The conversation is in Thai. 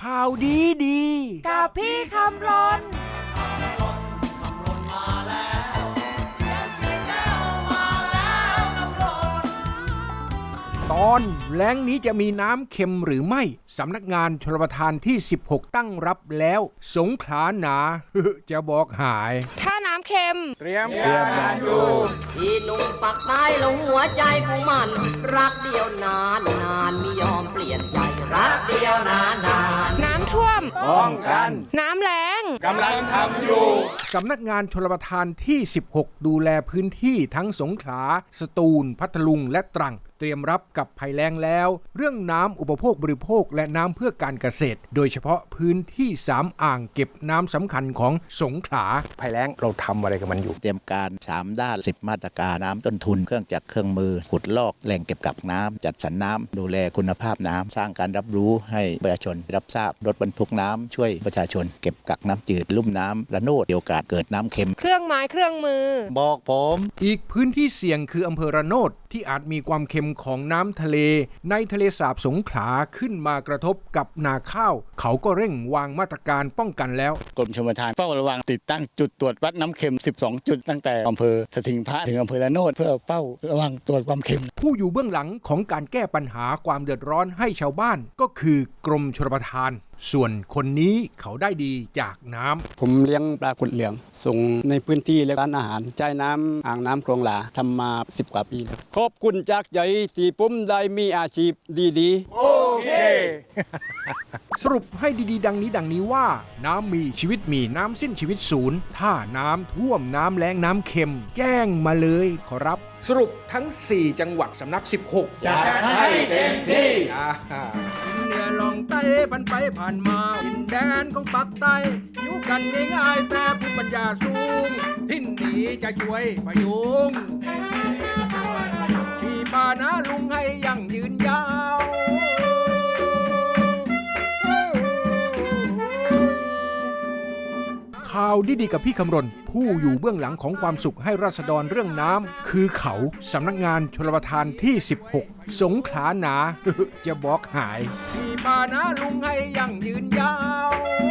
ข่าวดีดี กับพี่คำรนตอนแล้งนี้จะมีน้ำเค็มหรือไม่ สำนักงานชลประทานที่ 16 ตั้งรับแล้ว สงขลาหนา จะบอกหาย ถ้าน้ำเค็ม เตรียมที่หนุ่มปักใต้ลงหัวใจของมัน รักเดียวนานนานไม่ยอมเปลี่ยนใจรัก ป้องกัน น้ำแล้งกำลังทำอยู่ สำนักงานชลประทานที่ 16 ดูแลพื้นที่ทั้งสงขลา สตูล พัทลุง และตรังเตรียมรับกับภัยแล้งแล้ว เรื่องน้ำอุปโภคบริโภคและน้ำเพื่อการเกษตร โดยเฉพาะพื้นที่ 3 อ่างเก็บน้ำสำคัญของสงขลาภัยแล้งเราทำอะไรกับมันอยู่ เตรียมการ 3 ด้าน 10 มาตรการน้ำต้นทุนเครื่องจักรเครื่องมือขุดลอกแหล่งเก็บกักน้ำจัดสรรน้ำดูแลคุณภาพน้ำสร้างการรับรู้ให้ประชาชนรับทราบรถบรรทุกน้ำช่วยประชาชน เก็บกักน้ำจืดลุ่มน้ำระโนดเดียวกาสเกิดน้ำเค็ม เครื่องไม้เครื่องมือ บอกผม อีกพื้นที่เสี่ยงคืออำเภอระโนดที่อาจมีความเค็มของน้ำทะเล ในทะเลสาบสงขลาขึ้นมากระทบกับนาข้าว เขาก็เร่งวางมาตรการป้องกันแล้วกรมชลประทานเฝ้าระวังติดตั้งจุดตรวจวัดน้ำเค็ม 12 จุดตั้งแต่อำเภอสถิงพระถึงอำเภอละโนดเพื่อเฝ้าระวังตรวจความเค็ม ผู้อยู่เบื้องหลังของการแก้ปัญหาความเดือดร้อนให้ชาวบ้านก็คือกรมชลประทาน ส่วนคนนี้เขาได้ดีจากน้ำ ผมเลี้ยงปลากุดเหลือง ส่งในพื้นที่และร้านอาหารใช้น้ำอ่างน้ำคลองหลาทำมา 10 กว่าปีแล้วขอบคุณจากใจที่ผมได้มีอาชีพดีๆ สรุปให้ดีๆ ดังนี้ดังนี้ว่า น้ำมีชีวิตมีน้ำสิ้นชีวิตศูนย์ ถ้าน้ำท่วมน้ำแล้งน้ำเค็ม แจ้งมาเลยขอรับ สรุปทั้ง 4 จังหวัดสำนัก 16 อยากให้เต็มที่ อ่ากินเหนื อลองไต้ผ่านไปผ่านมาดินแดนของปักใต้อยู่กันง่ายๆแต่ภูมิปัญญาสูง ทิ้นนี้จะช่วยพยุงพี่ปานาลุงให้ยา ข่าวดีๆกับพี่คำรณ ผู้อยู่เบื้องหลังของความสุขให้ราษฎรเรื่องน้ำคือเขาสำนักงานชลประทานที่ 16 สงขลาหนา จะบอกหาย ที่ปานาลุงให้ยั่งยืนยาว